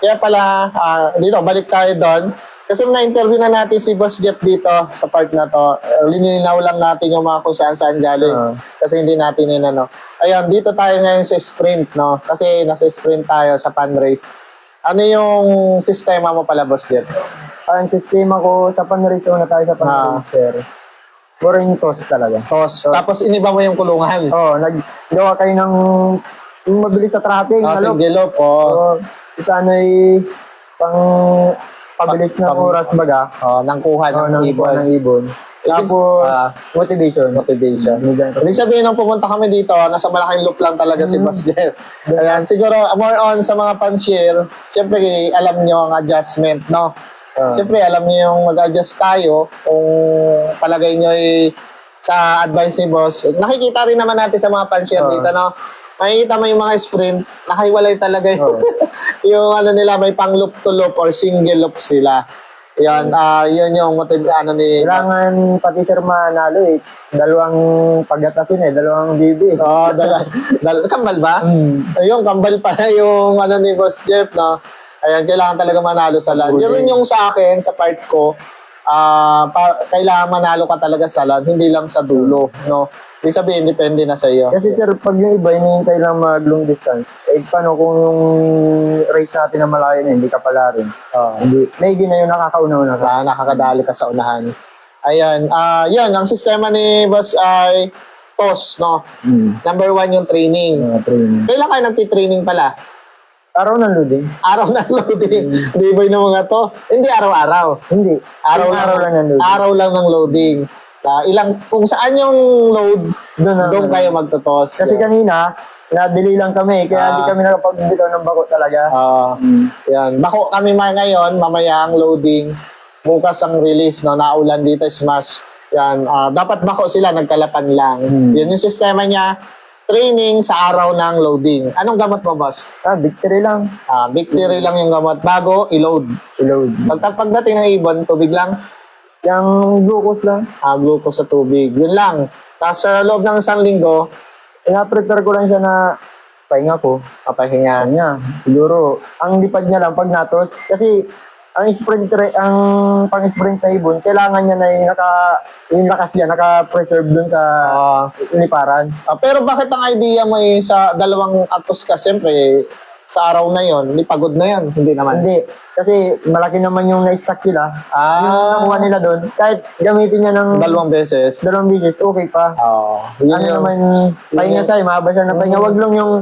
Kaya pala, ah, dito, balik tayo doon. Kasi na-interview na natin si Boss Jeff dito sa part na to. Uh, lininaw lang natin yung mga kung saan saan galing. Ah. Kasi hindi natin yun ano. Ayun, dito tayo ngayon sa sprint, no? Kasi nasa sprint tayo sa pan race. Ano yung sistema mo pala, Boss Jeff? Ang sistema ko sa panrace, una tayo sa panracer. Puro yung toss talaga. Tos. Tapos iniba mo yung kulungan. Oo, oh, naggawa kayo ng yung mabilis sa tracking. Ah, ano? single loop, oh. Oo, isa ano ay pang pabilis ng Pang- oras baga. Oh, nang kuha Oo, ng ng ibon. ng ibon. Tapos, ah, motivation. motivation. Medyan ko. Ibig sabihin, nung pumunta kami dito, nasa malaking loop lang talaga Mm. si Boss Jeff. Ayan, siguro, more on sa mga pansier, siyempre, alam nyo ang adjustment, no? Ah. Siyempre, alam nyo yung mag-adjust tayo kung palagay nyo ay sa advice ni Boss. Nakikita rin naman natin sa mga pansier Ah. dito, no? Makikita mo yung mga sprint, nakahiwalay talaga yung, yung ano nila, may pang loop to loop or single loop sila. Yan, ah yun yung motiv ano ni. Kailangan pati sir manalo eh. Dalawang pagatasin eh, dalawang bibi. Oo, dala, dala, kambal ba? Mm. Ayun, kambal pala yung ano ni Boss Jeff, no? Ayan, kailangan talaga manalo sa LAN. Yun rin yung sa akin, sa part ko, ah pa, kailangan manalo ka talaga sa LAN, hindi lang sa dulo, no? Ibig sabihin, depende na sa iyo. Kasi sir, pag yung iba hinihintay lang mag long distance, eh paano kung yung race natin na malayo na, hindi ka pala rin. Oo. Hindi, may na yung nakakauna-una ka. Ah, nakakadali ka sa unahan. Ayan, ah yun, ang sistema ni Boss ay TOS, no? Mm. Number one yung training. Mga training. Kailan kayo nagtitraining pala? Araw ng loading? Araw ng loading. Di ba yung mga to? Hindi araw-araw. Hindi. Araw, Yung araw lang ng loading. Araw lang ng loading. Ah, ilang, kung saan yung load, Doon na. doon kayo magtotos. Kasi kanina, nabili lang kami, kaya hindi kami nakapagbitaw ng bako talaga. Ah, yan. Bako kami ma ngayon, mamaya ang loading. Bukas ang release, no? Naulan dito, smash. Yan. ah, dapat bako sila, nagkalapan lang. Hmm. Yun yung sistema niya. Training sa araw ng loading. Anong gamot mo, boss? Ah, victory lang. Ah, victory lang yung gamot. Bago, i-load. I-load. Pag, pagdating ng ibon, tubig lang. Yung glucose lang. Ah, glucose sa tubig. Yun lang. Tapos sa loob ng isang linggo, Ina-prepare ko lang siya na pahinga ko. papahinga. Kanya, siguro, ang lipad niya lang pag natos. Kasi, ang sprint ang pang sprint na ibon, kailangan niya na yung naka yung lakas niya naka-preserve dun sa Ah, liparan. ah, pero bakit ang idea mo eh, sa dalawang atos ka, siyempre, sa araw na yon, di pagod na yan. Hindi naman. Hindi, kasi malaki naman yung na-stack nila. Yung Ah, nakuha nila doon, kahit gamitin niya ng dalawang beses. dalawang bisis, okay pa. Oo. yun ano yung- naman, pahinga siya, eh, mahaba siya na pahinga. Wag lang yung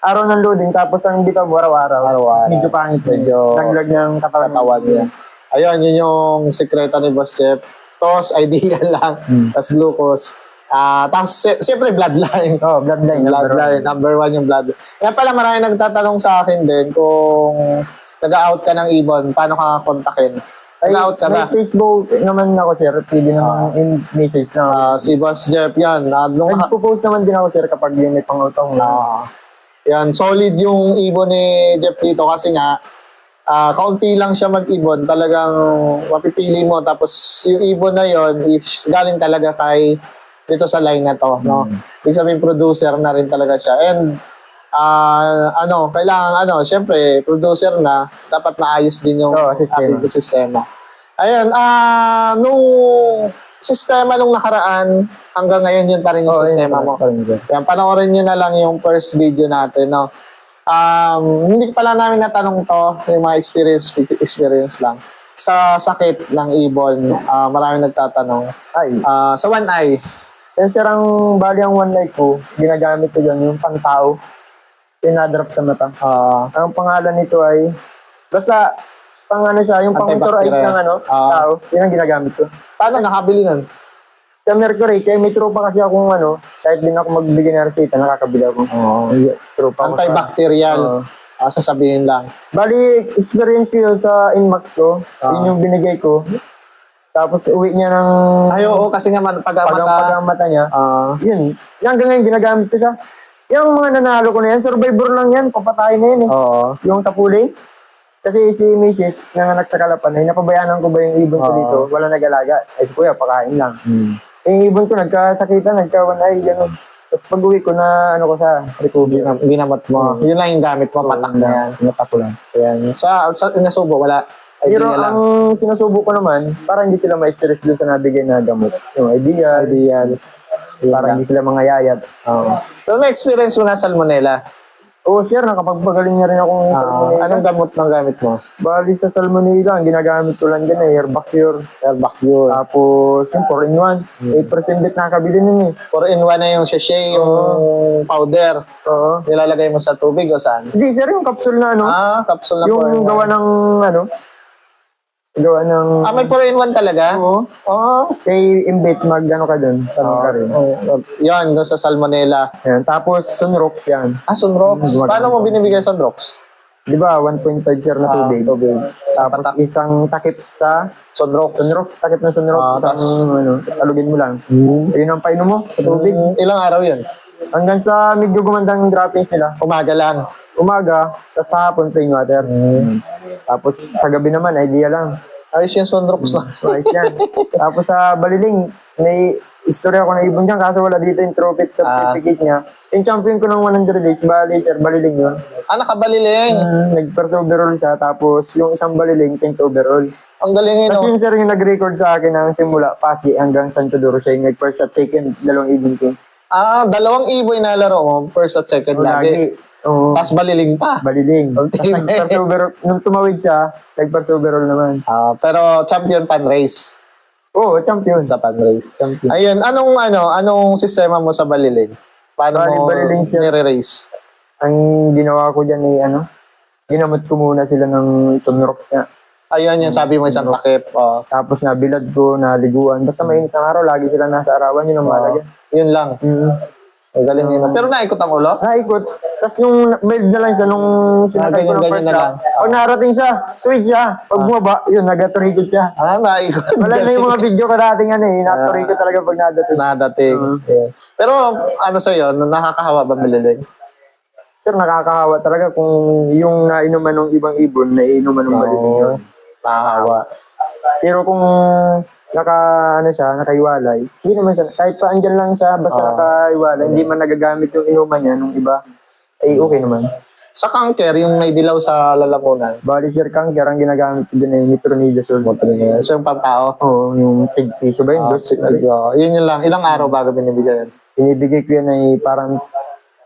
araw ng loading, tapos ang bitaw mo araw-araw. Araw-araw. Medyo pangit. Medyo Naglag ng katawan. katawan niya. Ayun, yun yung sekreto ni Boss Jeff. Tos, idea lang. Hmm. Tapos glucose. Ah, tapos si- siyempre bloodline. Oh, bloodline. Bloodline, number one yung bloodline. Kaya pala marami nagtatanong sa akin din kung nag-out ka ng ibon, paano ka kontakin? Ay, Nag-out ka ba? May Facebook naman ako, sir. Pwede naman in message na. Ah, si Boss Jeff yan. Uh, nung, Nagpo-post naman din ako, sir, kapag yun may pangutong na. Ah, yan, solid yung ibon ni Jeff dito kasi nga, ah kaunti lang siya mag-ibon. Talagang mapipili mo. Tapos yung ibon na yon is galing talaga kay dito sa line na to. No? Ibig sabihin, producer na rin talaga siya. And ah ano, kailangan, ano, syempre, producer na, dapat maayos din yung Oo, sistema. ating sistema. Ayun, ah nung sistema nung nakaraan, hanggang ngayon yun pa rin yung Oo, sistema yun, mo. parang yun. Yan, panoorin nyo na lang yung first video natin, no? Um, hindi pala namin natanong to, yung mga experience, experience lang. Sa sakit ng ibon, ah maraming nagtatanong. Ay. Ah, sa one eye, Yan, sir, ang bali ang one light ko, ginagamit ko dyan, yung pantao. Pinadrop sa mata. ah Ang pangalan nito ay, basta, pang ano siya, yung pang motor eyes Antibacterial. ng ano, Ah. tao. Yun ang ginagamit ko. paano nakabili nun? Sa Mercury, kaya may tropa kasi akong ano, kahit din ako magbigay ng resita, nakakabili ako. Oo. May tropa ko sa- Antibacterial. Oo. Ah, sasabihin lang. Bali, experience ko yun sa Inmax ko. Ah. Yun yung binigay ko. Tapos uwi niya ng Ay, oo, kasi nga man, pag pagang mata, pagang mata niya. ah, Yun. Yan hanggang ngayon ginagamit ko siya. Yung mga nanalo ko na yan, survivor lang yan. Papatay na yan eh. oo. Yung sa puling. Kasi si Mrs. nanganak sa Kalapan, ay napabayaanan ko ba yung ibon ko Oo. dito? Wala nag-alaga. Ay, si kuya, pakain lang. Hmm. Eh, Yung ibon ko, nagkasakitan, nagkawan ay, gano'n. Tapos pag uwi ko na, ano ko sa recover. Ginam- ginamot mo. Yun lang yung gamit mo, patak na ko lang. Ayan. Sa, sa inasubo, wala. Pero Idea lang. ang sinusubo ko naman, para hindi sila ma-stress dun sa nabigay na gamot. Yung idea, Idea. para hindi sila mga yayat. Oo. So, na-experience mo na salmonella. Oo, sir, nakapagpagaling na rin akong Ah, salmonella. anong gamot ng gamit mo? Bali sa salmonella, ang ginagamit ko lang dyan eh, Herbacure. Herbacure. Tapos, yung 4-in-1. 8% bit nakakabili nun eh. 4-in-1 na yung sachet, yung powder. Oo. Nilalagay mo sa tubig o saan? Hindi, sir, yung capsule na ano. Ah, capsule na yung 4-in-1. gawa ng, ano, gawa ng... Ah, may 4-in-1 talaga? Oo. Oo. Kay Imbit, mag, ano ka dun. Tanong ka rin. Oh, Yan, doon sa salmonella. Ayan. Tapos, Sunrock yan. Ah, Sunrox. Mm, Paano mo binibigay Sunrox? Di ba, 1.5 sir na Ah, tubig. tubig. Sa Tapos, patak. isang takip sa Sunrox. Sunrock, takip na Sunrock. Ah, isang, tas- ano, alugin mo lang. Ayun ang painom mo sa tubig. Mm, ilang araw yun? Hanggang sa medyo gumandang droppings nila. Umaga lang. Umaga, tapos sa hapon plain water. Tapos sa gabi naman, idea lang. Ayos yung Sunrox na. Rice yan. Tapos sa Baliling, may istorya ako na ibon dyan, kaso wala dito yung trophy sa Ah. certificate niya. Yung champion ko ng 100 days, bali, sir, Baliling yun. Ah, nakabaliling. Mm, Nag-first overall siya, tapos yung isang Baliling, 10th overall. Ang galing yun, Tapos no? yun, sir, yung nag-record sa akin ng simula, Pasi hanggang Santo Duro siya, yung nag-first at second, dalawang ibon ko. Ah, dalawang iboy na laro mo. First at second lagi. Lagi. Oo. Tapos baliling pa. Baliling. Tapos nung tumawid siya, nag-first overall naman. Ah, pero champion pan race. Oo, champion. Sa pan race. Champion. Ayun, anong ano, anong sistema mo sa baliling? Paano Bali, mo baliling siya. nire-race? Ang ginawa ko dyan ay ano, ginamot ko muna sila ng sunrocks nga. Ayun, yung sabi mo isang takip. Oh, Tapos nabilad ko, naliguan. Basta mainit ang araw, lagi sila nasa arawan, yun ang mahalaga. yun lang. Mm. Ang galing yun. Pero naikot ang ulo? Naikot. Tapos yung mild na lang siya nung sinakay ko ng ganyan-ganyan first na lang. Pag narating siya, switch siya. Pag bumaba, yun, nagaturikot siya. Ah, naikot. Wala na yung mga video ko dating ano eh. Naturikot talaga pag nadating. Nadating. Yeah. Pero ano sa'yo, nakakahawa ba baliling? Sir, nakakahawa talaga kung yung nainuman ng ibang ibon, nainuman ng baliling yun. Nakakahawa. Pero kung naka, ano siya, nakaiwalay, hindi naman siya, kahit pa andyan lang siya, basta Oo. nakaiwalay, hindi man nagagamit yung inuman niya nung iba, ay okay naman. Sa kanker, yung may dilaw sa lalamunan. Bali, sir, kanker, ang ginagamit ko dyan ay nitronidazole. So yung pantao. Oo, yung tig piso ba yun? Ah, Dos, uh, yun yun lang. Ilang araw bago binibigay yun? Binibigay ko yan ay parang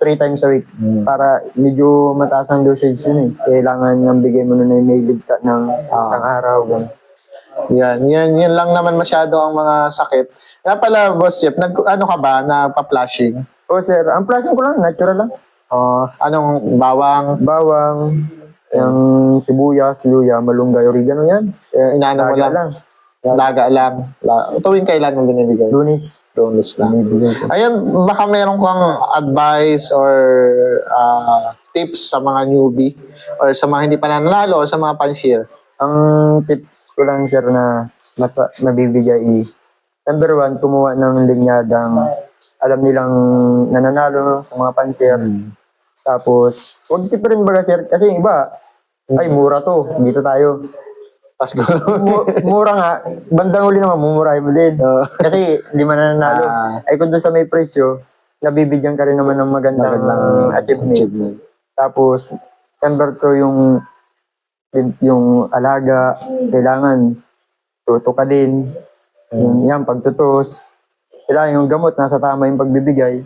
three times a week. Hmm. Para medyo mataas ang dosage yun eh. Kailangan ng bigay mo nun ay may ligta ng Ah. isang araw. ganun. Yan, yan, yan lang naman masyado ang mga sakit. Nga pala, Boss Jeff, nag, ano ka ba, nagpa-flashing? Oo, sir. Ang plastic ko lang, natural lang. Oh, anong bawang? Bawang, yung sibuyas, luya, malunggay, oregano yan. Eh, inaano mo lang? lang. Laga lang. La, tuwing kailan mo binibigay? Lunis. Bonus lang. Ayun, baka meron kang advice or ah, tips sa mga newbie or sa mga hindi pa nanalo or sa mga panshir. Ang tips ko lang, sir, na mas nabibigay i number one, kumuha ng linyadang alam nilang nananalo sa mga panser. Tapos, huwag tip rin baga, sir, kasi iba, ay, mura to, dito tayo. Mu- mura nga, bandang uli naman, mumurahin mo din. Kasi, di man nananalo. Ah. ay, kung doon sa may presyo, nabibigyan ka rin naman ng magandang, achievement. achievement. Tapos, number two, yung yung alaga, kailangan tuto ka din. Yung, yan, pagtutos. Kailangan yung gamot, nasa tama yung pagbibigay.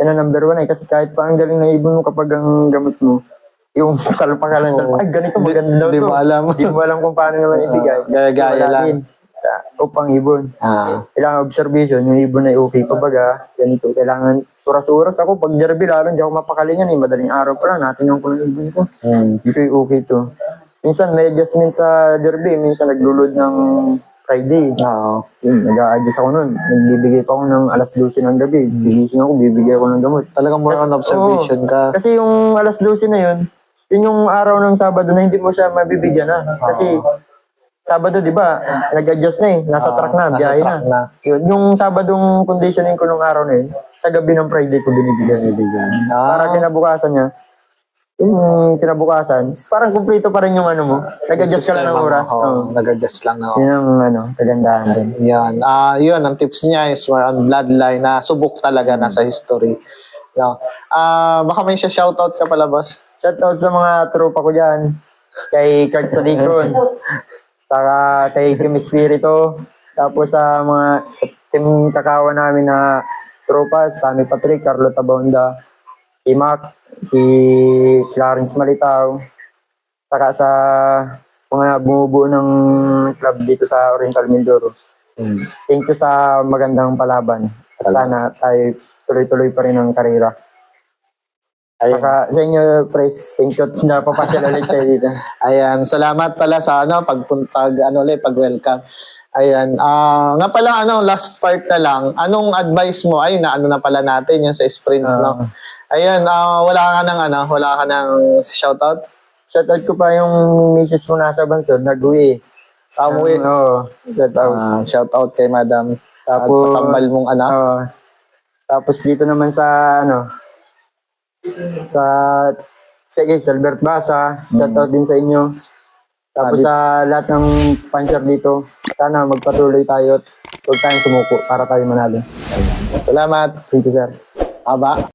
Yan ang number one eh. Kasi kahit pa ang galing ng ibon mo kapag ang gamot mo, yung salpa ka lang, salpa, ay ganito, maganda daw Di to. mo alam. Di mo alam kung paano naman ibigay. gaya-gaya Wala lang. din. Ah, Upang ibon. Ah. Kailangan observation, yung ibon ay okay pa baga, ganito. Kailangan oras-oras ako, pag derby lalo, hindi ako mapakalingan eh. Madaling araw pa lang, natin yung ng ibon ko. Hmm. Yung okay to. Minsan may adjustment sa derby, minsan naglulod ng Friday. Oo. Yun, nag-a-adjust ako nun. Nagbibigay pa ako ng alas 12 ng gabi. Bigising ako, bibigay ako ng gamot. Talagang more on observation Oo. ka. Kasi yung alas 12 na yun, yun yung araw ng Sabado na hindi mo siya mabibigyan na. Kasi Sabado, di ba, nag-adjust na eh. Nasa Oo, track na, nasa biyahe track na. na. Yun, yung Sabadong conditioning ko nung araw na yun, sa gabi ng Friday ko binibigyan. Binibigyan. Para Ah. kinabukasan niya, Yung kinabukasan, parang kumplito pa rin yung ano mo. Nag-adjust ka lang ng oras. oo, Oo. Nag-adjust lang na. Yun ang ano, kagandahan din. Yan. Ah, yun ang tips niya is more on bloodline na subok talaga nasa history. Yeah. Ah, baka may siya shoutout ka pala, boss. Shoutout sa mga tropa ko dyan. Kay Kurt Salikron. Saka kay Kim Espirito. Tapos sa mga sa team kakawa namin na tropa. Sammy Patrick, Carlo Tabonda, si Mac, si Clarence Malitaw. Saka sa mga bumubuo ng club dito sa Oriental Mindoro. Thank you sa magandang palaban. At sana tayo tuloy-tuloy pa rin ang karera. Ayun. Saka sa inyo, Pres, thank you na papasyal ulit kayo dito. Ayan, salamat pala sa ano pagpuntag ano ulit pag-welcome. Ayan. Ah, nga pala ano last part na lang. Anong advice mo? Ay na ano na pala natin yung sa sprint Ah. no. Ayan, ah, wala ka nang ano, wala ka nang shoutout. Shoutout ko pa yung misis ko nasa Bansod, nag-uwi. Ah, umuwi. Oo, shoutout. Ah, shoutout kay Madam. Tapos Tapos- sa kambal mong anak. Oo. tapos dito naman sa, ano, sa, sa Albert Basa, shoutout din sa inyo. Tapos Alex. sa lahat ng puncher dito, sana magpatuloy tayo at huwag tayong sumuko para tayo manalo. Salamat. Thank you, sir. Aba.